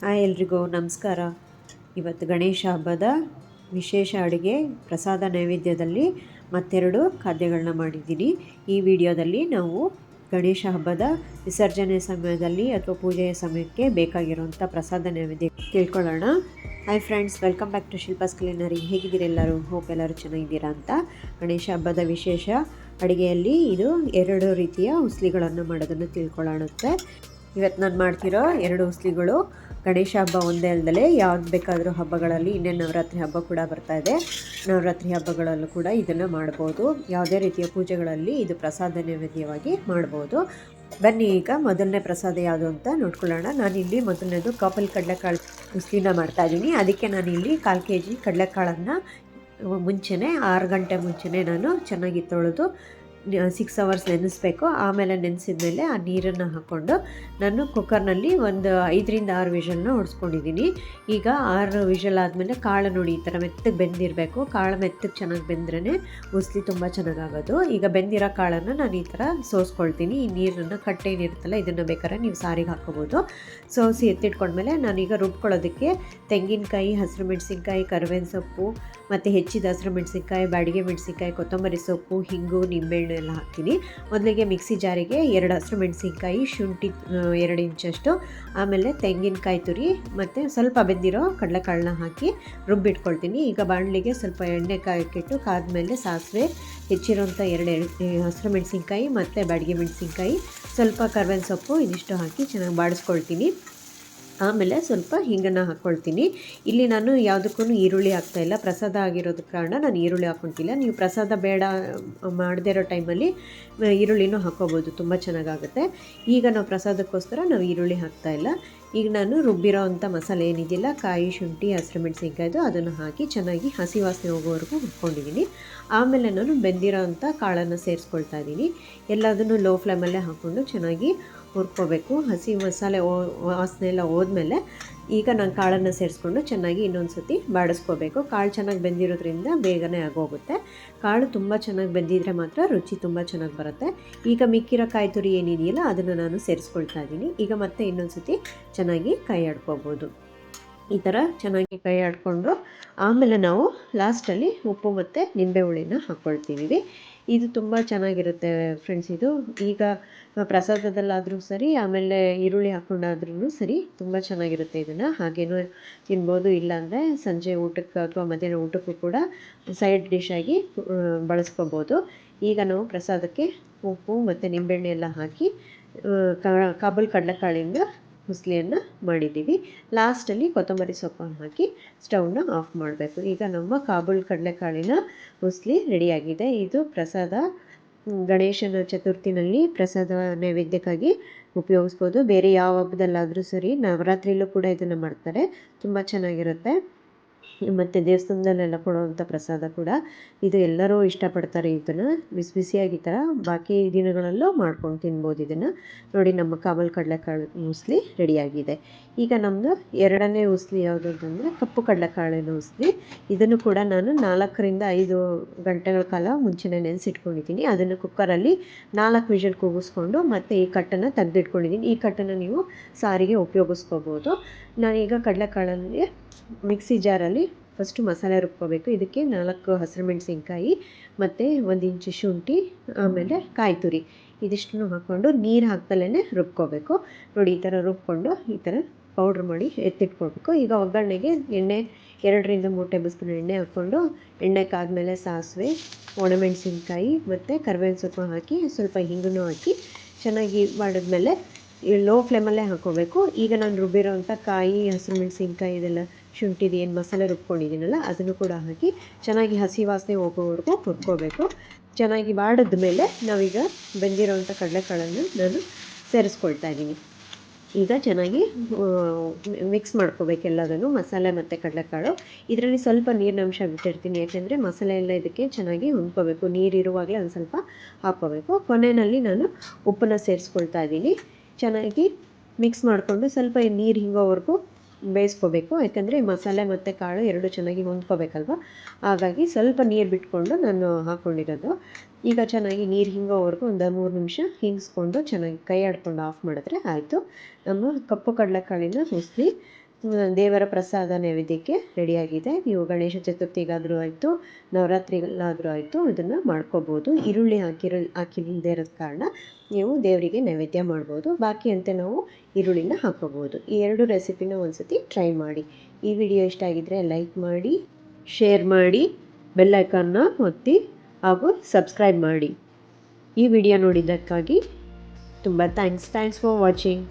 Hi ಎಲ್ರಿಗೂ ನಮಸ್ಕಾರ. ಇವತ್ತು ಗಣೇಶ ಹಬ್ಬದ ವಿಶೇಷ ಅಡುಗೆ ಪ್ರಸಾದ ನೈವೇದ್ಯದಲ್ಲಿ ಮತ್ತೆರಡು ಖಾದ್ಯಗಳನ್ನ ಮಾಡಿದ್ದೀನಿ. ಈ ವಿಡಿಯೋದಲ್ಲಿ ನಾವು ಗಣೇಶ ಹಬ್ಬದ ವಿಸರ್ಜನೆ ಸಮಯದಲ್ಲಿ ಅಥವಾ ಪೂಜೆಯ ಸಮಯಕ್ಕೆ ಬೇಕಾಗಿರುವಂಥ ಪ್ರಸಾದ ನೈವೇದ್ಯ ತಿಳ್ಕೊಳ್ಳೋಣ. Hi friends welcome back to Shilpa's culinary ಹೇಗಿದ್ದೀರಿ ಎಲ್ಲರೂ? ಹೋಪ್ ಎಲ್ಲರೂ ಚೆನ್ನಾಗಿದ್ದೀರಾ ಅಂತ. ಗಣೇಶ ಹಬ್ಬದ ವಿಶೇಷ ಅಡುಗೆಯಲ್ಲಿ ಇದು ಎರಡು ರೀತಿಯ ಉಸ್ಲಿಗಳನ್ನು ಮಾಡೋದನ್ನು ತಿಳ್ಕೊಳ್ಳುತ್ತೆ ಇವತ್ತು ನಾನು ಮಾಡ್ತಿರೋ ಎರಡು ಉಸ್ಲಿಗಳು ಗಣೇಶ ಹಬ್ಬ ಒಂದೇ ಅಲ್ಲದೆ ಯಾವ್ದು ಬೇಕಾದರೂ ಹಬ್ಬಗಳಲ್ಲಿ ಇನ್ನೇನು ನವರಾತ್ರಿ ಹಬ್ಬ ಕೂಡ ಬರ್ತಾ ಇದೆ. ನವರಾತ್ರಿ ಹಬ್ಬಗಳಲ್ಲೂ ಕೂಡ ಇದನ್ನು ಮಾಡ್ಬೋದು. ಯಾವುದೇ ರೀತಿಯ ಪೂಜೆಗಳಲ್ಲಿ ಇದು ಪ್ರಸಾದ ನೈವೇದ್ಯವಾಗಿ ಮಾಡ್ಬೋದು. ಬನ್ನಿ ಈಗ ಮೊದಲನೇ ಪ್ರಸಾದ ಯಾವುದು ಅಂತ ನೋಡ್ಕೊಳ್ಳೋಣ. ನಾನಿಲ್ಲಿ ಮೊದಲನೇದು ಕಾಪಲ್ ಕಡಲೆಕಾಳು ಮಾಡ್ತಾ ಇದ್ದೀನಿ. ಅದಕ್ಕೆ ನಾನಿಲ್ಲಿ ಕಾಲು ಕೆ ಜಿ ಕಡಲೆಕಾಳನ್ನು ಮುಂಚೆನೇ ಆರು ಗಂಟೆ ಮುಂಚೆನೇ ನಾನು ಚೆನ್ನಾಗಿ ತೊಳೆದು ಸಿಕ್ಸ್ ಅವರ್ಸ್ ನೆನೆಸ್ಬೇಕು. ಆಮೇಲೆ ನೆನೆಸಿದ ಮೇಲೆ ಆ ನೀರನ್ನು ಹಾಕ್ಕೊಂಡು ನಾನು ಕುಕ್ಕರ್ನಲ್ಲಿ ಒಂದು ಐದರಿಂದ ಆರು ವಿಷಲ್ನ ಹೊಡ್ಸ್ಕೊಂಡಿದ್ದೀನಿ ಈಗ ಆರು ವಿಷಲ್ ಆದಮೇಲೆ ಕಾಳು ನೋಡಿ, ಈ ಥರ ಮೆತ್ತಗೆ ಬೆಂದಿರಬೇಕು. ಕಾಳು ಮೆತ್ತಗೆ ಚೆನ್ನಾಗಿ ಬೆಂದ್ರೇ ಉಸ್ಲಿ ತುಂಬ ಚೆನ್ನಾಗಾಗೋದು. ಈಗ ಬೆಂದಿರೋ ಕಾಳನ್ನು ನಾನು ಈ ಥರ ಸೋಸ್ಕೊಳ್ತೀನಿ. ಈ ನೀರನ್ನು ಕಟ್ಟೆ ಏನಿರುತ್ತಲ್ಲ ಇದನ್ನು ಬೇಕಾದ್ರೆ ನೀವು ಸಾರಿಗೆ ಹಾಕೋಬೋದು ಸೋಸಿ ಎತ್ತಿಟ್ಕೊಂಡ್ಮೇಲೆ ನಾನೀಗ ರುಬ್ಕೊಳ್ಳೋದಕ್ಕೆ ತೆಂಗಿನಕಾಯಿ, ಹಸಿರು ಮೆಣಸಿನ್ಕಾಯಿ, ಕರಿಬೇವಿನ ಸೊಪ್ಪು ಮತ್ತು ಹೆಚ್ಚಿದ ಹಸಿರು ಮೆಣಸಿನ್ಕಾಯಿ, ಬಾಡಿಗೆ ಮೆಣಸಿನ್ಕಾಯಿ, ಕೊತ್ತಂಬರಿ ಸೊಪ್ಪು, ಹಿಂಗು, ನಿಂಬೆಹಣ್ಣು ಎಲ್ಲ ಹಾಕ್ತೀನಿ. ಮೊದಲಿಗೆ ಮಿಕ್ಸಿ ಜಾರಿಗೆ ಎರಡು ಹಸಿರು ಮೆಣಸಿನ್ಕಾಯಿ, ಶುಂಠಿ ಎರಡು ಇಂಚಷ್ಟು, ಆಮೇಲೆ ತೆಂಗಿನಕಾಯಿ ತುರಿ, ಮತ್ತು ಸ್ವಲ್ಪ ಬೆಂದಿರೋ ಕಡಲೆಕಾಳನ್ನ ಹಾಕಿ ರುಬ್ಬಿಟ್ಕೊಳ್ತೀನಿ. ಈಗ ಬಾಣಲಿಗೆ ಸ್ವಲ್ಪ ಎಣ್ಣೆ ಕಾಯಕ್ಕಿಟ್ಟು ಕಾದ್ಮೇಲೆ ಸಾಸಿವೆ, ಹೆಚ್ಚಿರೋಂಥ ಎರಡು ಹಸಿರು ಮೆಣಸಿನ್ಕಾಯಿ ಮತ್ತು ಬಾಡಿಗೆ ಮೆಣಸಿನ್ಕಾಯಿ, ಸ್ವಲ್ಪ ಕರ್ಬೇವಿನ ಸೊಪ್ಪು ಇದಿಷ್ಟು ಹಾಕಿ ಚೆನ್ನಾಗಿ ಬಾಡಿಸ್ಕೊಳ್ತೀನಿ. ಆಮೇಲೆ ಸ್ವಲ್ಪ ಹಿಂಗನ್ನು ಹಾಕ್ಕೊಳ್ತೀನಿ ಇಲ್ಲಿ ನಾನು ಯಾವುದಕ್ಕೂ ಈರುಳ್ಳಿ ಹಾಕ್ತಾಯಿಲ್ಲ ಪ್ರಸಾದ ಆಗಿರೋದ ಕಾರಣ ನಾನು ಈರುಳ್ಳಿ ಹಾಕ್ಕೊತಿಲ್ಲ ನೀವು ಪ್ರಸಾದ ಬೇಡ ಮಾಡದೇ ಇರೋ ಟೈಮಲ್ಲಿ ಈರುಳ್ಳಿನೂ ಹಾಕ್ಕೋಬೋದು. ತುಂಬ ಚೆನ್ನಾಗಾಗುತ್ತೆ. ಈಗ ನಾವು ಪ್ರಸಾದಕ್ಕೋಸ್ಕರ ನಾವು ಈರುಳ್ಳಿ ಹಾಕ್ತಾಯಿಲ್ಲ ಈಗ ನಾನು ರುಬ್ಬಿರೋ ಅಂಥ ಮಸಾಲೆ ಏನಿದೆಯಲ್ಲ, ಕಾಯಿ, ಶುಂಠಿ, ಹಸಿರು ಮೆಣಸಿನ್ಕಾಯ್ದು ಅದನ್ನು ಹಾಕಿ ಚೆನ್ನಾಗಿ ಹಸಿ ವಾಸನೆ ಹೋಗೋವರೆಗೂ ಹುರ್ಕೊಂಡಿದ್ದೀನಿ ಆಮೇಲೆ ನಾನು ಬೆಂದಿರೋ ಅಂಥ ಕಾಳನ್ನು ಸೇರಿಸ್ಕೊಳ್ತಾ ಇದ್ದೀನಿ. ಎಲ್ಲದನ್ನು ಲೋ ಫ್ಲೇಮಲ್ಲೇ ಹಾಕ್ಕೊಂಡು ಚೆನ್ನಾಗಿ ಹುರ್ಕೋಬೇಕು ಹಸಿ ಮಸಾಲೆ ವಾಸನೆ ಎಲ್ಲ ಹೋದ್ಮೇಲೆ ಈಗ ನಾನು ಕಾಳನ್ನು ಸೇರಿಸ್ಕೊಂಡು ಚೆನ್ನಾಗಿ ಇನ್ನೊಂದು ಸತಿ ಬಾಡಿಸ್ಕೋಬೇಕು. ಕಾಳು ಚೆನ್ನಾಗಿ ಬೆಂದಿರೋದ್ರಿಂದ ಬೇಗನೆ ಆಗೋಗುತ್ತೆ. ಕಾಳು ತುಂಬ ಚೆನ್ನಾಗಿ ಬೆಂದಿದ್ರೆ ಮಾತ್ರ ರುಚಿ ತುಂಬ ಚೆನ್ನಾಗಿ ಬರುತ್ತೆ. ಈಗ ಮಿಕ್ಕಿರೋ ಕಾಯಿ ತುರಿ ಏನಿದೆಯಲ್ಲ, ಅದನ್ನು ನಾನು ಸೇರಿಸ್ಕೊಳ್ತಾ ಇದ್ದೀನಿ. ಈಗ ಮತ್ತೆ ಇನ್ನೊಂದು ಸತಿ ಚೆನ್ನಾಗಿ ಕೈ ಆಡ್ಕೋಬೋದು. ಈ ಥರ ಚೆನ್ನಾಗಿ ಕೈ ಆಡಿಕೊಂಡು ಆಮೇಲೆ ನಾವು ಲಾಸ್ಟಲ್ಲಿ ಉಪ್ಪು ಮತ್ತು ನಿಂಬೆ ಹುಳಿನ ಹಾಕ್ಕೊಳ್ತೀವಿ ಇದು ತುಂಬ ಚೆನ್ನಾಗಿರುತ್ತೆ ಫ್ರೆಂಡ್ಸ್ ಇದು. ಈಗ ಪ್ರಸಾದದಲ್ಲಾದರೂ ಸರಿ, ಆಮೇಲೆ ಈರುಳ್ಳಿ ಹಾಕ್ಕೊಂಡಾದ್ರೂ ಸರಿ ತುಂಬ ಚೆನ್ನಾಗಿರುತ್ತೆ ಇದನ್ನು. ಹಾಗೇನೂ ತಿನ್ಬೋದು ಇಲ್ಲಾಂದರೆ ಸಂಜೆ ಊಟಕ್ಕೆ ಅಥವಾ ಮಧ್ಯಾಹ್ನ ಊಟಕ್ಕೂ ಕೂಡ ಸೈಡ್ ಡಿಶ್ ಆಗಿ ಬಳಸ್ಕೋಬೋದು. ಈಗ ನಾವು ಪ್ರಸಾದಕ್ಕೆ ಉಪ್ಪು ಮತ್ತು ನಿಂಬೆಹಣ್ಣು ಎಲ್ಲ ಹಾಕಿ ಕಾಬೂಲ್ ಕಡಲೆಕಾಳಿಂದ ಹುಸ್ಲಿಯನ್ನು ಮಾಡಿದ್ದೀವಿ. ಲಾಸ್ಟಲ್ಲಿ ಕೊತ್ತಂಬರಿ ಸೊಪ್ಪನ್ನು ಹಾಕಿ ಸ್ಟೌವ್ನ ಆಫ್ ಮಾಡಬೇಕು. ಈಗ ನಮ್ಮ ಕಾಬೂಲ್ ಕಡಲೆಕಾಳಿನ ಹುಸ್ಲಿ ರೆಡಿಯಾಗಿದೆ. ಇದು ಪ್ರಸಾದ ಗಣೇಶನ ಚತುರ್ಥಿನಲ್ಲಿ ಪ್ರಸಾದ ನೈವೇದ್ಯಕ್ಕಾಗಿ ಉಪಯೋಗಿಸ್ಬೋದು. ಬೇರೆ ಯಾವ ಹಬ್ಬದಲ್ಲಾದರೂ ಸರಿ ನವರಾತ್ರಿಯಲ್ಲೂ ಕೂಡ ಇದನ್ನು ಮಾಡ್ತಾರೆ. ತುಂಬ ಚೆನ್ನಾಗಿರುತ್ತೆ. ಮತ್ತು ದೇವಸ್ಥಾನದಲ್ಲೆಲ್ಲ ಕೊಡುವಂಥ ಪ್ರಸಾದ ಕೂಡ ಇದು ಎಲ್ಲರೂ ಇಷ್ಟಪಡ್ತಾರೆ ಇದನ್ನು. ಬಿಸಿ ಬಿಸಿಯಾಗಿ ಈ ಥರ ಬಾಕಿ ದಿನಗಳಲ್ಲೂ ಮಾಡ್ಕೊಂಡು ತಿನ್ಬೋದು ಇದನ್ನು. ನೋಡಿ ನಮ್ಮ ಕಾವಲ್ ಕಡಲೆಕಾಳು ಉಸ್ಲಿ ರೆಡಿಯಾಗಿದೆ. ಈಗ ನಮ್ಮದು ಎರಡನೇ ಉಸ್ಲಿ ಯಾವುದು ಅಂತಂದರೆ ಕಪ್ಪು ಕಡಲೆಕಾಳಿನ ಉಸ್ಲಿ. ಇದನ್ನು ಕೂಡ ನಾನು ನಾಲ್ಕರಿಂದ ಐದು ಗಂಟೆಗಳ ಕಾಲ ಮುಂಚೆನೇ ನೆನೆಸಿಟ್ಕೊಂಡಿದ್ದೀನಿ. ಅದನ್ನು ಕುಕ್ಕರಲ್ಲಿ ನಾಲ್ಕು ವಿಷಲ್ ಕೂಗಿಸ್ಕೊಂಡು ಮತ್ತು ಈ ಕಟ್ಟನ್ನು ತೆಗೆದಿಟ್ಕೊಂಡಿದ್ದೀನಿ. ಈ ಕಟ್ಟನ್ನು ನೀವು ಸಾರಿಗೆ ಉಪಯೋಗಿಸ್ಕೋಬೋದು. ನಾನೀಗ ಕಡಲೆಕಾಳಲ್ಲಿ ಮಿಕ್ಸಿ ಜಾರಲ್ಲಿ ಫಸ್ಟು ಮಸಾಲೆ ರುಬ್ಕೋಬೇಕು. ಇದಕ್ಕೆ ನಾಲ್ಕು ಹಸಿರು ಮೆಣಸಿನ್ಕಾಯಿ ಮತ್ತು ಒಂದು ಇಂಚು ಶುಂಠಿ, ಆಮೇಲೆ ಕಾಯಿ ತುರಿ ಇದಿಷ್ಟನ್ನು ಹಾಕ್ಕೊಂಡು ನೀರು ಹಾಕ್ದಲೇ ರುಬ್ಕೋಬೇಕು. ನೋಡಿ, ಈ ಥರ ರುಬ್ಕೊಂಡು ಈ ಥರ ಪೌಡ್ರ್ ಮಾಡಿ ಎತ್ತಿಟ್ಕೊಳ್ಬೇಕು. ಈಗ ಒಗ್ಗರಣೆಗೆ ಎಣ್ಣೆ, ಎರಡರಿಂದ ಮೂರು ಟೇಬಲ್ ಸ್ಪೂನ್ ಎಣ್ಣೆ ಹಾಕ್ಕೊಂಡು ಎಣ್ಣೆ ಕಾದಮೇಲೆ ಸಾಸಿವೆ, ಒಣಮೆಣಸಿನ್ಕಾಯಿ ಮತ್ತು ಕರಿಬೇವಿನ ಸೊಪ್ಪು ಹಾಕಿ ಸ್ವಲ್ಪ ಹಿಂಗನ್ನು ಹಾಕಿ ಚೆನ್ನಾಗಿ ಮಾಡಿದ್ಮೇಲೆ ಲೋ ಫ್ಲೇಮಲ್ಲೇ ಹಾಕ್ಕೋಬೇಕು ಈಗ ನಾನು ರುಬ್ಬಿರೋಂಥ ಕಾಯಿ, ಹಸಿರು ಮೆಣಸಿನ್ಕಾಯಿ ಇದೆಲ್ಲ ಶುಂಠಿದು ಏನು ಮಸಾಲೆ ರುಬ್ಕೊಂಡಿದ್ದೀನಲ್ಲ, ಅದನ್ನು ಕೂಡ ಹಾಕಿ ಚೆನ್ನಾಗಿ ಹಸಿ ವಾಸನೆ ಹೋಗೋವರೆಗೂ ಹುರ್ಕೋಬೇಕು ಚೆನ್ನಾಗಿ ಬಾಡಿದ ಮೇಲೆ ನಾವೀಗ ಬೆಂದಿರೋವಂಥ ಕಡಲೆಕಾಳನ್ನು ನಾನು ಸೇರಿಸ್ಕೊಳ್ತಾ ಇದ್ದೀನಿ. ಈಗ ಚೆನ್ನಾಗಿ ಮಿಕ್ಸ್ ಮಾಡ್ಕೋಬೇಕು ಎಲ್ಲದನ್ನು, ಮಸಾಲೆ ಮತ್ತು ಕಡಲೆಕಾಳು. ಇದರಲ್ಲಿ ಸ್ವಲ್ಪ ನೀರಿನ ಅಂಶ ಬಿಟ್ಟಿರ್ತೀನಿ, ಯಾಕೆಂದರೆ ಮಸಾಲೆ ಎಲ್ಲ ಇದಕ್ಕೆ ಚೆನ್ನಾಗಿ ಹೊಂದ್ಕೋಬೇಕು ನೀರಿರುವಾಗಲೇ ಒಂದು ಸ್ವಲ್ಪ ಹಾಕ್ಕೋಬೇಕು. ಕೊನೆಯಲ್ಲಿ ನಾನು ಉಪ್ಪನ್ನು ಸೇರಿಸ್ಕೊಳ್ತಾ ಇದ್ದೀನಿ. ಚೆನ್ನಾಗಿ ಮಿಕ್ಸ್ ಮಾಡಿಕೊಂಡು ಸ್ವಲ್ಪ ನೀರು ಹಿಂಗೋವರೆಗೂ ಬೇಯಿಸ್ಕೋಬೇಕು. ಯಾಕಂದರೆ ಮಸಾಲೆ ಮತ್ತು ಕಾಳು ಎರಡು ಚೆನ್ನಾಗಿ ಹೊಂದ್ಕೋಬೇಕಲ್ವ? ಹಾಗಾಗಿ ಸ್ವಲ್ಪ ನೀರು ಬಿಟ್ಕೊಂಡು ನಾನು ಹಾಕ್ಕೊಂಡಿರೋದು ಈಗ ಚೆನ್ನಾಗಿ ನೀರು ಹಿಂಗೋವರೆಗೂ ಒಂದು ಮೂರು ನಿಮಿಷ ಹಿಂಗಿಸ್ಕೊಂಡು ಚೆನ್ನಾಗಿ ಕೈ ಆಡ್ಕೊಂಡು ಆಫ್ ಮಾಡಿದ್ರೆ ಆಯಿತು. ನಮ್ಮ ಕಪ್ಪು ಕಡಲೆಕಾಳಿನ ಉಸ್ಲಿ ದೇವರ ಪ್ರಸಾದ ನೈವೇದ್ಯಕ್ಕೆ ರೆಡಿಯಾಗಿದೆ. ನೀವು ಗಣೇಶ ಚತುರ್ಥಿಗಾದರೂ ಆಯಿತು, ನವರಾತ್ರಿಗಳಾದರೂ ಆಯಿತು, ಇದನ್ನು ಮಾಡ್ಕೋಬೋದು. ಈರುಳ್ಳಿ ಹಾಕಿರೋ ಹಾಕಿಲ್ಲದೆ ಇರೋದ ಕಾರಣ ನೀವು ದೇವರಿಗೆ ನೈವೇದ್ಯ ಮಾಡ್ಬೋದು. ಬಾಕಿಯಂತೆ ನಾವು ಈರುಳ್ಳಿನ ಹಾಕ್ಕೋಬೋದು ಈ ಎರಡು ರೆಸಿಪಿನ ಒಂದ್ಸತಿ ಟ್ರೈ ಮಾಡಿ. ಈ ವಿಡಿಯೋ ಇಷ್ಟ ಆಗಿದ್ದರೆ ಲೈಕ್ ಮಾಡಿ, ಶೇರ್ ಮಾಡಿ, ಬೆಲ್ ಒತ್ತಿ, ಹಾಗೂ ಸಬ್ಸ್ಕ್ರೈಬ್ ಮಾಡಿ. ಈ ವಿಡಿಯೋ ನೋಡಿದ್ದಕ್ಕಾಗಿ ತುಂಬ ಥ್ಯಾಂಕ್ಸ್. Thanks for watching.